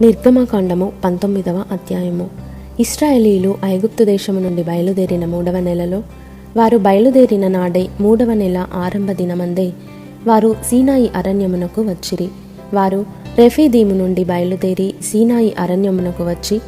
నిర్గమకాండము పంతొమ్మిదవ అధ్యాయము. ఇస్రాయేలీలు ఐగుప్తు దేశము నుండి బయలుదేరిన మూడవ నెలలో వారు బయలుదేరిన నాడే మూడవ నెల ఆరంభ దినమందే వారు సీనాయి అరణ్యమునకు వచ్చిరి. వారు రెఫీదీము నుండి బయలుదేరి సీనాయి అరణ్యమునకు వచ్చి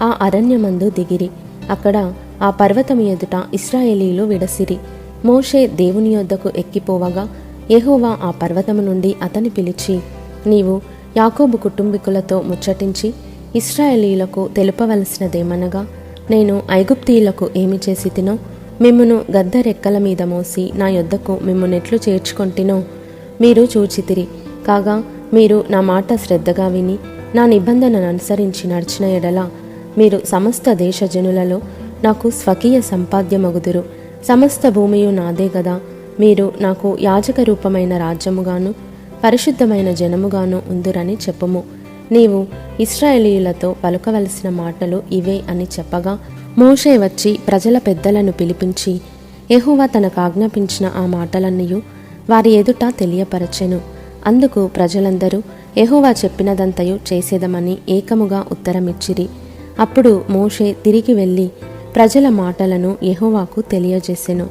ఆ అరణ్యమందు దిగిరి. అక్కడ ఆ పర్వతము ఎదుట ఇస్రాయేలీలు విడసిరి. మోషే దేవుని యొద్దకు ఎక్కిపోవగా యెహోవా ఆ పర్వతము నుండి అతని పిలిచి నీవు యాకోబు కుటుంబీకులతో ముచ్చటించి ఇస్రాయేలీలకు తెలుపవలసినదేమనగా నేను ఐగుప్తీయులకు ఏమి చేసి తినో మిమ్మును గద్దరెక్కల మీద మోసి నా యొద్దకు మిమ్మునెట్లు చేర్చుకొంటినో మీరు చూచితిరి. కాగా మీరు నా మాట శ్రద్ధగా విని నా నిబంధనను అనుసరించి నడిచిన ఎడల మీరు సమస్త దేశజనులలో నాకు స్వకీయ సంపాద్యమగుదురు. సమస్త భూమియు నాదే గదా మీరు నాకు యాజక రూపమైన రాజ్యముగాను పరిశుద్ధమైన జనముగాను ఉందురని చెప్పుము. నీవు ఇస్రాయేలీయులతో పలుకవలసిన మాటలు ఇవే అని చెప్పగా మోషే వచ్చి ప్రజల పెద్దలను పిలిపించి ఎహువా తనకు ఆజ్ఞాపించిన ఆ మాటలన్నయూ వారి ఎదుట తెలియపరచెను. అందుకు ప్రజలందరూ ఎహువా చెప్పినదంతయు చేసేదమని ఏకముగా ఉత్తరమిచ్చిరి. అప్పుడు మోషే తిరిగి వెళ్ళి ప్రజల మాటలను ఎహోవాకు తెలియజేసెను.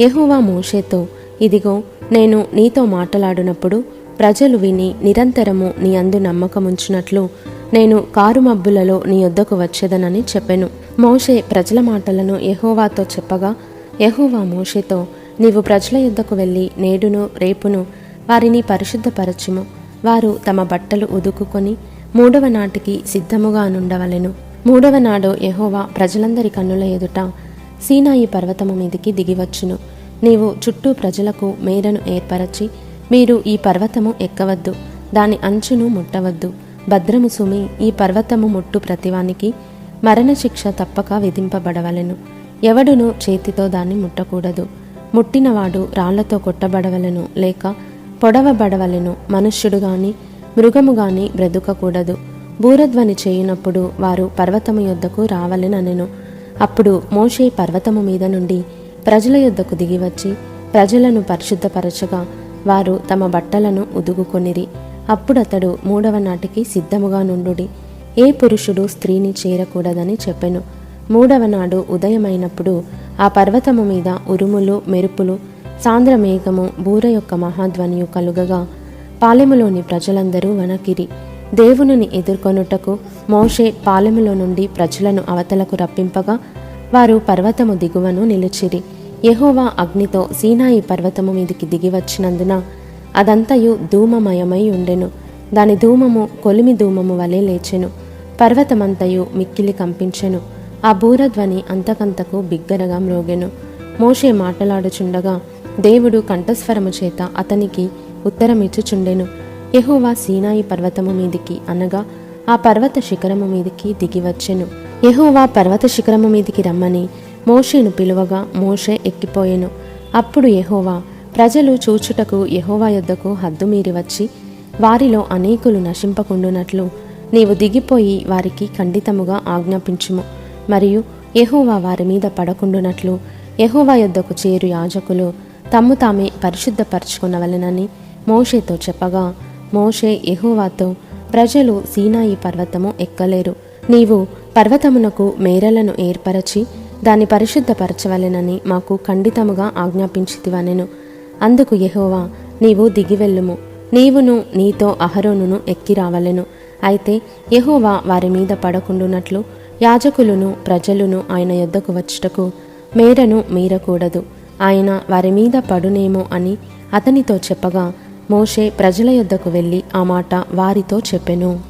యెహోవా మోషేతో ఇదిగో నేను నీతో మాట్లాడినప్పుడు ప్రజలు విని నిరంతరము నీ అందు నమ్మకముంచినట్లు నేను కారుమబ్బులలో నీ యొద్దకు వచ్చేదనని చెప్పెను. మోషే ప్రజల మాటలను యహోవాతో చెప్పగా యహోవా మోషేతో నీవు ప్రజల యొద్దకు వెళ్ళి నేడును రేపును వారిని పరిశుద్ధపరచుము. వారు తమ బట్టలు ఉదుకుకొని మూడవ నాటికి సిద్ధముగా నుండవలెను. మూడవ నాడు యహోవా ప్రజలందరి కన్నుల ఎదుట సీనాయి పర్వతము మీదికి దిగివచ్చును. నీవు చుట్టూ ప్రజలకు మేరను ఏర్పరచి మీరు ఈ పర్వతము ఎక్కవద్దు దాని అంచును ముట్టవద్దు. భద్రము సుమి ఈ పర్వతము ముట్టు ప్రతివానికి మరణశిక్ష తప్పక విధింపబడవలెను. ఎవడును చేతితో దాన్ని ముట్టకూడదు. ముట్టినవాడు రాళ్ళతో కొట్టబడవలను లేక పొడవబడవలను. మనుష్యుడు గాని మృగము గాని బ్రతుకకూడదు. బూరధ్వని చేయునప్పుడు వారు పర్వతము యొద్దకు రావలెననెను. అప్పుడు మోషే పర్వతము మీద నుండి ప్రజల యొద్దకు దిగివచ్చి ప్రజలను పరిశుద్ధపరచగా వారు తమ బట్టలను ఉదుగుకొనిరి. అప్పుడతడు మూడవ నాటికి సిద్ధముగా నుండుడి. ఏ పురుషుడు స్త్రీని చేరకూడదని చెప్పెను. మూడవ నాడు ఉదయమైనప్పుడు ఆ పర్వతము మీద ఉరుములు మెరుపులు సాంద్రమేఘము బూర యొక్క మహాధ్వనియు కలుగగా పాలెములోని ప్రజలందరూ వనకిరి దేవునిని ఎదుర్కొనుటకు మోషే పాలెములో నుండి ప్రజలను అవతలకు రప్పింపగా వారు పర్వతము దిగువను నిలిచిరి. యహోవా అగ్నితో సీనాయి పర్వతము మీదికి దిగి వచ్చినందున అదంతయు ధూమమయమై ఉండెను. దాని ధూమము కొలిమి ధూమము వలె లేచెను. పర్వతమంతయు మిక్కిలి కంపించెను. ఆ బూరధ్వని అంతకంతకు బిగ్గరగా మ్రోగెను. మోషే మాటలాడుచుండగా దేవుడు కంఠస్వరము చేత అతనికి ఉత్తరమిచ్చుచుండెను. యహోవా సీనాయి పర్వతము మీదికి అనగా ఆ పర్వత శిఖరము మీదికి దిగివచ్చెను. యహోవా పర్వత శిఖరము మీదికి రమ్మని మోషేను పిలువగా మోషే ఎక్కిపోయెను. అప్పుడు యహోవా ప్రజలు చూచుటకు యహోవా యొద్దకు హద్దుమీరి వచ్చి వారిలో అనేకులు నశింపకుండునట్లు నీవు దిగిపోయి వారికి ఖండితముగా ఆజ్ఞాపించుము. మరియు యహోవా వారి మీద పడకుండునట్లు యహోవా యొద్దకు చేరు యాజకులు తమ్ము తామే పరిశుద్ధపరచుకునవలెనని మోషేతో చెప్పగా మోషే యహోవాతో ప్రజలు సీనాయి పర్వతము ఎక్కలేరు. నీవు పర్వతమునకు మేరలను ఏర్పరచి దాన్ని పరిశుద్ధపరచవలెనని మాకు ఖండితముగా ఆజ్ఞాపించితివనెను అందుకు యహోవా నీవు దిగివెళ్ళుము నీవును నీతో అహరోనును ఎక్కి రావలెను. అయితే యహోవా వారి మీద పడకుండునట్లు యాజకులను ప్రజలను ఆయన యొద్దకు వచ్చుటకు మేరను మీరకూడదు. ఆయన వారి మీద పడునేమో అని అతనితో చెప్పగా మోషే ప్రజల యొద్దకు వెళ్ళి ఆ మాట వారితో చెప్పెను.